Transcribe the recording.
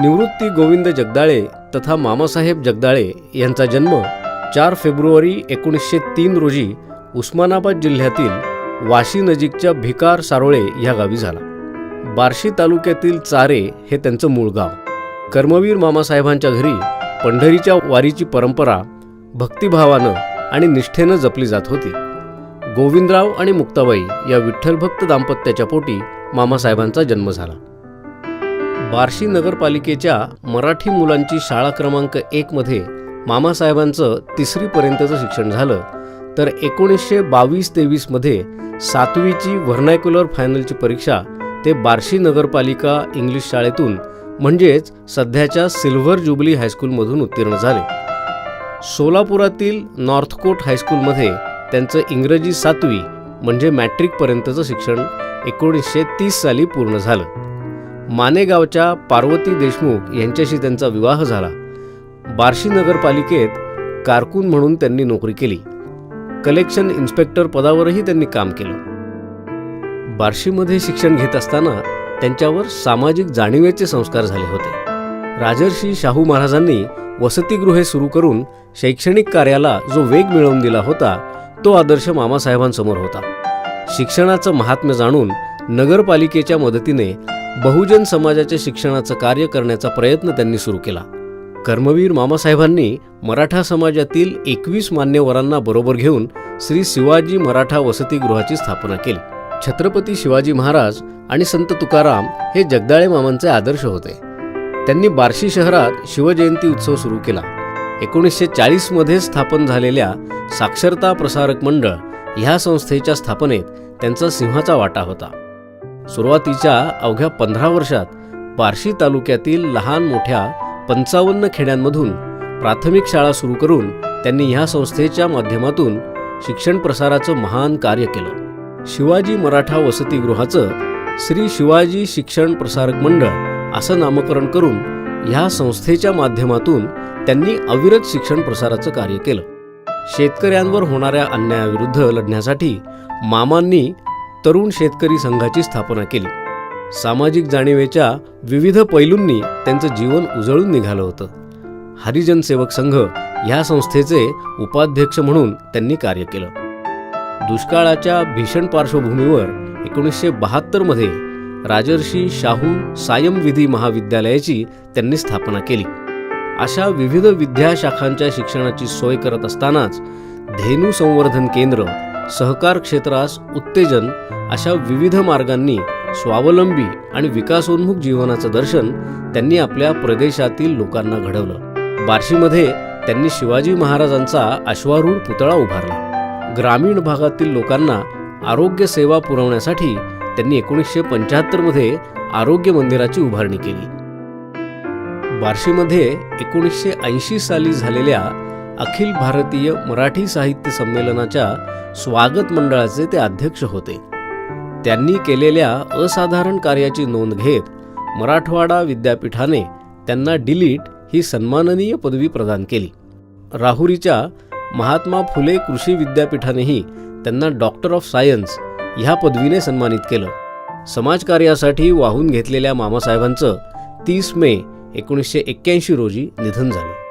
निवृत्ती गोविंद जगदाळे तथा मामासाहेब जगदाळे यांचा जन्म चार फेब्रुवारी एकोणीसशे तीन रोजी उस्मानाबाद जिल्ह्यातील वाशी नजीकच्या भिकार सारोळे ह्या गावी झाला. बार्शी तालुक्यातील चारे हे त्यांचं मूळ गाव. कर्मवीर मामासाहेबांच्या घरी पंढरीच्या वारीची परंपरा भक्तिभावानं आणि निष्ठेनं जपली जात होती. गोविंदराव आणि मुक्ताबाई या विठ्ठलभक्त दाम्पत्याच्या पोटी मामासाहेबांचा जन्म झाला. बार्शी नगरपालिकेच्या मराठी मुलांची शाळा क्रमांक एकमध्ये मामासाहेबांचं तिसरीपर्यंतचं शिक्षण झालं. तर एकोणीसशे बावीस तेवीसमध्ये सातवीची व्हर्नॅक्युलर फायनलची परीक्षा ते बार्शी नगरपालिका इंग्लिश शाळेतून म्हणजेच सध्याच्या सिल्व्हर जुबली हायस्कूलमधून उत्तीर्ण झाले. सोलापुरातील नॉर्थकोट हायस्कूलमध्ये त्यांचं इंग्रजी सातवी म्हणजे मॅट्रिकपर्यंतचं शिक्षण एकोणीसशे तीस साली पूर्ण झालं. मानेगावच्या पार्वती देशमुख यांच्याशी त्यांचा विवाह झाला. बार्शी नगरपालिकेत कारकून म्हणून त्यांनी नोकरी केली. कलेक्शन इन्स्पेक्टर पदावरही त्यांनी काम केलं. बार्शीमध्ये शिक्षण घेत असताना त्यांच्यावर सामाजिक जाणीवेचे संस्कार झाले होते. राजर्षी शाहू महाराजांनी वसतिगृहे सुरू करून शैक्षणिक कार्याला जो वेग मिळवून दिला होता तो आदर्श मामासाहेबांसमोर होता. शिक्षणाचं महात्म्य जाणून नगरपालिकेच्या मदतीने बहुजन समाजाच्या शिक्षणाचं कार्य करण्याचा प्रयत्न त्यांनी सुरू केला. कर्मवीर मामासाहेबांनी मराठा समाजातील एकवीस मान्यवरांना बरोबर घेऊन श्री शिवाजी मराठा वसतिगृहाची स्थापना केली. छत्रपती शिवाजी महाराज आणि संत तुकाराम हे जगदाळे मामांचे आदर्श होते. त्यांनी बार्शी शहरात शिवजयंती उत्सव सुरू केला. एकोणीसशे चाळीसमध्ये स्थापन झालेल्या साक्षरता प्रसारक मंडळ ह्या संस्थेच्या स्थापनेत त्यांचा सिंहाचा वाटा होता. सुरुवातीच्या अवघ्या पंधरा वर्षात बार्शी तालुक्यातील लहान मोठ्या पंचावन्न खेड्यांमधून प्राथमिक शाळा सुरू करून त्यांनी ह्या संस्थेच्या माध्यमातून शिक्षण प्रसाराचं महान कार्य केलं. शिवाजी मराठा वसतिगृहाचं श्री शिवाजी शिक्षण प्रसारक मंडळ असं नामकरण करून ह्या संस्थेच्या माध्यमातून त्यांनी अविरत शिक्षण प्रसाराचं कार्य केलं. शेतकऱ्यांवर होणाऱ्या अन्यायाविरुद्ध लढण्यासाठी मामांनी तरुण शेतकरी संघाची स्थापना केली. सामाजिक जाणीवेच्या विविध पैलूंनी त्यांचं जीवन उजळून निघालं होतं. हरिजन सेवक संघ ह्या संस्थेचे उपाध्यक्ष म्हणून त्यांनी कार्य केलं. दुष्काळाच्या भीषण पार्श्वभूमीवर एकोणीसशे बहात्तरमध्ये राजर्षी शाहू सायमविधी महाविद्यालयाची त्यांनी स्थापना केली. अशा विविध विद्याशाखांच्या शिक्षणाची सोय करत असतानाच धेनू संवर्धन केंद्र सहकार क्षेत्रास उत्तेजन अशा विविध मार्गांनी स्वावलंबी आणि विकासोन्मुख जीवनाचं दर्शन त्यांनी आपल्या प्रदेशातील लोकांना घडवलं. बार्शीमध्ये त्यांनी शिवाजी महाराजांचा अश्वारूढ पुतळा उभारला. ग्रामीण भागातील लोकांना आरोग्य सेवा पुरवण्यासाठी त्यांनी एकोणीसशे पंच्याहत्तरमध्ये आरोग्य मंदिराची उभारणी केली. बार्शीमध्ये एकोणीसशे ऐंशी साली झालेल्या अखिल भारतीय मराठी साहित्य संमेलनाच्या स्वागत मंडळाचे ते अध्यक्ष होते. त्यांनी केलेल्या असाधारण कार्याची नोंद घेत मराठवाडा विद्यापीठाने त्यांना डिलीट ही सन्माननीय पदवी प्रदान केली. राहुरीच्या महात्मा फुले कृषी विद्यापीठानेही त्यांना डॉक्टर ऑफ सायन्स ह्या पदवीने सन्मानित केलं. समाजकार्यासाठी वाहून घेतलेल्या मामासाहेबांचं तीस मे एकोणीसशे एक्क्याऐंशी रोजी निधन झालं.